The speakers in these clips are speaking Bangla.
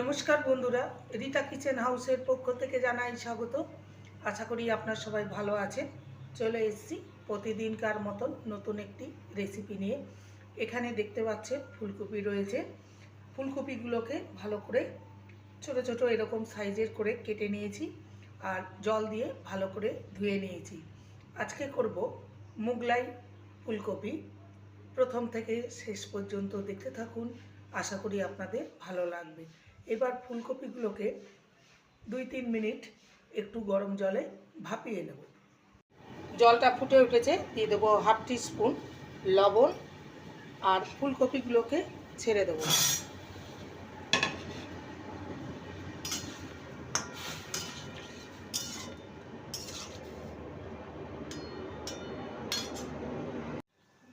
নমস্কার বন্ধুরা, রিতা কিচেন হাউসের পক্ষ থেকে জানাই স্বাগত। আশা করি আপনার সবাই ভালো আছেন। চলে এসেছি প্রতিদিনকার মতন নতুন একটি রেসিপি নিয়ে। এখানে দেখতে পাচ্ছেন ফুলকপি রয়েছে। ফুলকপিগুলোকে ভালো করে ছোট ছোট এরকম সাইজের করে কেটে নিয়েছি আর জল দিয়ে ভালো করে ধুয়ে নিয়েছি। আজকে করব মুগলাই ফুলকপি। প্রথম থেকে শেষ পর্যন্ত দেখতে থাকুন। আশা করি আপনাদের ভালো লাগবে। এবার ফুলকপিগুলোকে দুই তিন মিনিট একটু গরম জলে ভাপিয়ে নেব। জলটা ফুটে উঠেছে, দিয়ে দেবো হাফ টি স্পুন লবণ আর ফুলকপিগুলোকে ছেড়ে দেবো।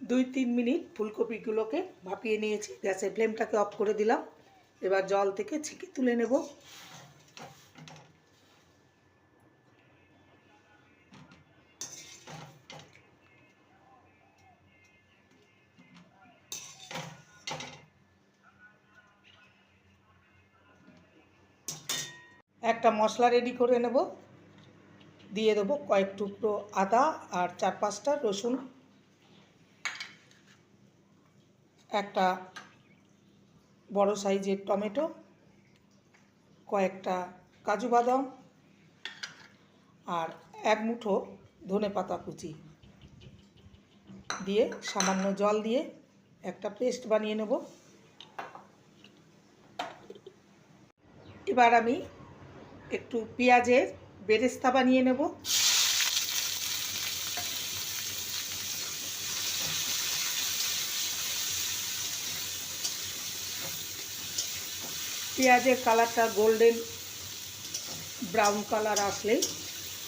দুই তিন মিনিট ফুলকপিগুলোকে ভাপিয়ে নিয়েছি, গ্যাসের ফ্লেমটাকে অফ করে দিলাম। এবার জল থেকে ছেঁকে তুলে নেব। একটা মশলা রেডি করে নেব। দিয়ে দেবো কয়েক টুকরো আদা আর চার পাঁচটা রসুন। একটা বড় সাইজের টমেটো, কয়েকটা কাজু বাদাম আর এক মুঠো ধনে পাতা কুচি দিয়ে সামান্য জল দিয়ে একটা পেস্ট বানিয়ে নেব। এবার আমি একটু পেঁয়াজের বেরেস্তা বানিয়ে নেব। পেঁয়াজের কালারটা গোল্ডেন ব্রাউন কালার আসলেই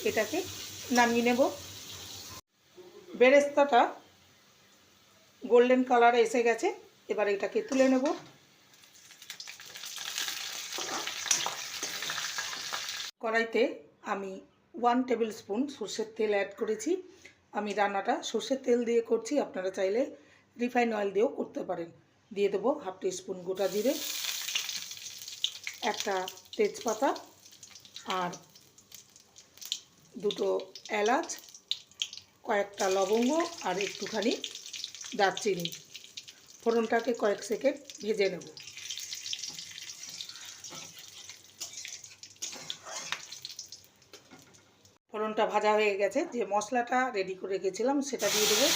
এটাকে নামিয়ে নেব। বেরেস্তাটা গোল্ডেন কালার এসে গেছে, এবার এটাকে তুলে নেব। কড়াইতে আমি ওয়ান টেবিল স্পুন সর্ষের তেল অ্যাড করেছি। আমি রান্নাটা সর্ষের তেল দিয়ে করছি, আপনারা চাইলে রিফাইন অয়েল দিয়েও করতে পারেন। দিয়ে দেবো হাফ টি স্পুন গোটা জিরে। একটা তেজপাতা আর দুটো এলাচ, কয়েকটা লবঙ্গ আর একটুখানি দারচিনি। ফোড়নটাকে কয়েক সেকেন্ড ভেজে নেব। ফোড়নটা ভাজা হয়ে গেছে। যে মশলাটা রেডি করে রেখেছিলাম সেটা দিয়ে দেবো।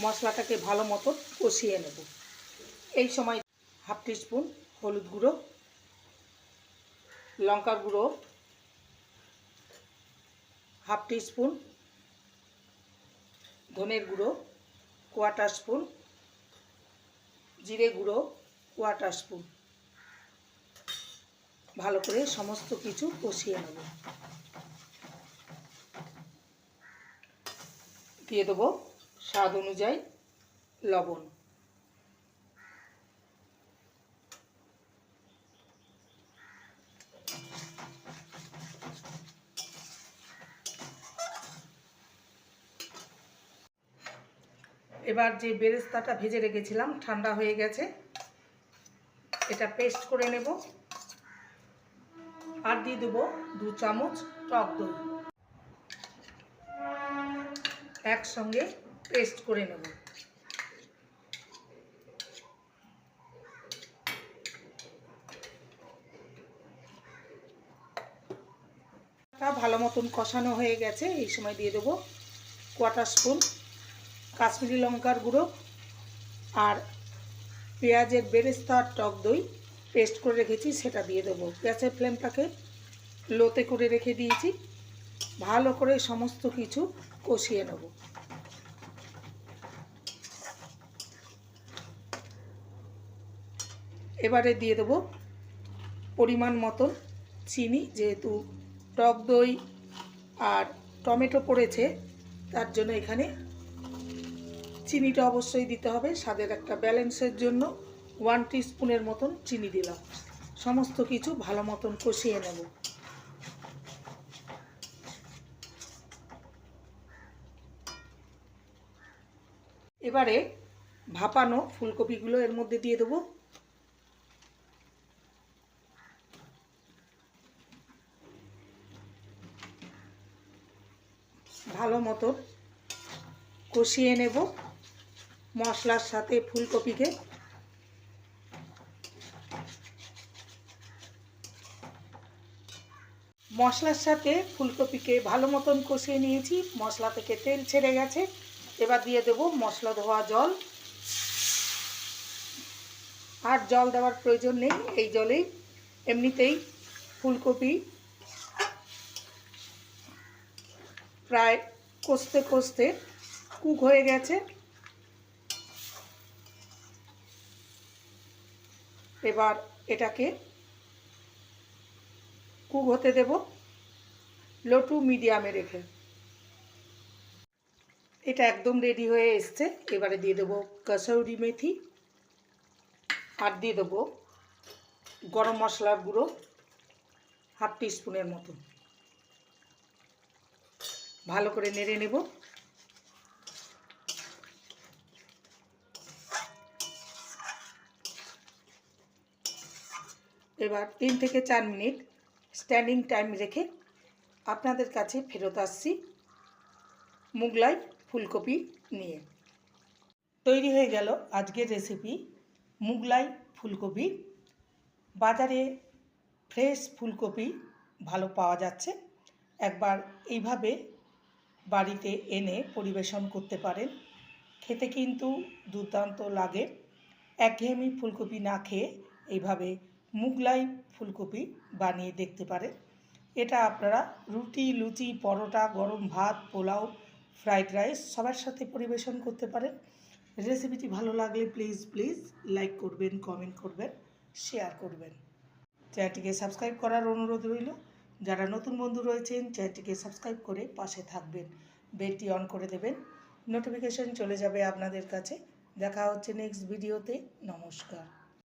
মশলাটাকে ভালো মতো কষিয়ে নেব। এই সময় হাফ টি স্পুন হলুদ গুঁড়ো, লঙ্কার গুঁড়ো, হাফ স্পুন ধনের গুঁড়ো, কোয়াটার স্পুন, জিরে গুঁড়ো, কোয়াটার স্পুন। ভালো করে সমস্ত কিছু কষিয়ে নেব। দিয়ে দেবো স্বাদ অনুযায়ী লবণ। এবার যে বেরেস্তাটা ভেজে রেখেছিলাম, ঠান্ডা হয়ে গেছে, এটা পেস্ট করে নেব। আর দিয়ে দেবো দু চামচ টক দই। একসঙ্গে পেস্ট করে নেব। ভালো মতন কষানো হয়ে গেছে, এই সময় দিয়ে দেবো কোয়াটার স্পুন। কাশ্মীরি লঙ্কার গুঁড়ো আর পেঁয়াজের বেরেস্তা টক দই পেস্ট করে রেখেছি, সেটা দিয়ে দেবো। গ্যাসের ফ্লেমটাকে লোতে করে রেখে দিয়েছি। ভালো করে সমস্ত কিছু কষিয়ে নেব। এবারে দিয়ে দেবো পরিমাণ মতন চিনি, যেহেতু টক দই আর টমেটো পড়েছে, তার জন্য এখানে চিনিটা অবশ্যই দিতে হবে। স্বাদের একটা ব্যালেন্সের জন্য ওয়ান স্পুনের মতন চিনি দিলাম। সমস্ত কিছু ভালো মতন কষিয়ে নেব। এবারে ভাপানো ফুলকপিগুলো এর মধ্যে দিয়ে দেবো। ভালো মতন কষিয়ে নেব। মশলার সাথে ফুলকপিকে। মশলার সাথে ফুলকপিকে ভালো মতন কষিয়ে নিয়েছি। মশলা থেকে তেল ছেড়ে গেছে। এবার দিয়ে দেব মশলা ধোয়া জল। আর জল দেওয়ার প্রয়োজন নেই, এই জলেই। এমনিতেই ফুলকপি প্রায় কষতে কষতে কুক হয়ে গেছে। এবার এটাকে কুক হতে দেব লো টু মিডিয়ামে রেখে। এটা একদম রেডি হয়ে এসছে। এবারে দিয়ে দেবো কসৌরি মেথি আর দিয়ে দেবো গরম মশলার গুঁড়ো হাফ স্পুনের মতো। ভালো করে নেড়ে নেব। এবার তিন থেকে চার মিনিট স্ট্যান্ডিং টাইম রেখে আপনাদের কাছে ফেরত আসছি মুগলাই ফুলকপি নিয়ে। তৈরি হয়ে গেল আজকের রেসিপি মুগলাই ফুলকপি। বাজারে ফ্রেশ ফুলকপি ভালো পাওয়া যাচ্ছে। একবার এইভাবে বাড়িতে এনে পরিবেশন করতে পারেন। খেতে কিন্তু দুর্দান্ত লাগে। একঘেয়েমি ফুলকপি না খেয়ে এইভাবে মুগলাই ফুলকপি বানিয়ে দেখতে পারেন এটা আপনারা রুটি, লুচি, পরোটা, গরম ভাত, পোলাও, ফ্রাইড রাইস সবার সাথে পরিবেশন করতে পারেন। রেসিপিটি ভালো লাগলে প্লিজ প্লিজ লাইক করবেন, কমেন্ট করবেন, শেয়ার করবেন। চ্যানেলটিকে সাবস্ক্রাইব করার অনুরোধ রইল। যারা নতুন বন্ধু রয়েছেন, চ্যানেলটিকে সাবস্ক্রাইব করে পাশে থাকবেন। বেলটি অন করে দেবেন। নোটিফিকেশন চলে যাবে আপনাদের কাছে। দেখা হচ্ছে নেক্সট ভিডিওতে। নমস্কার।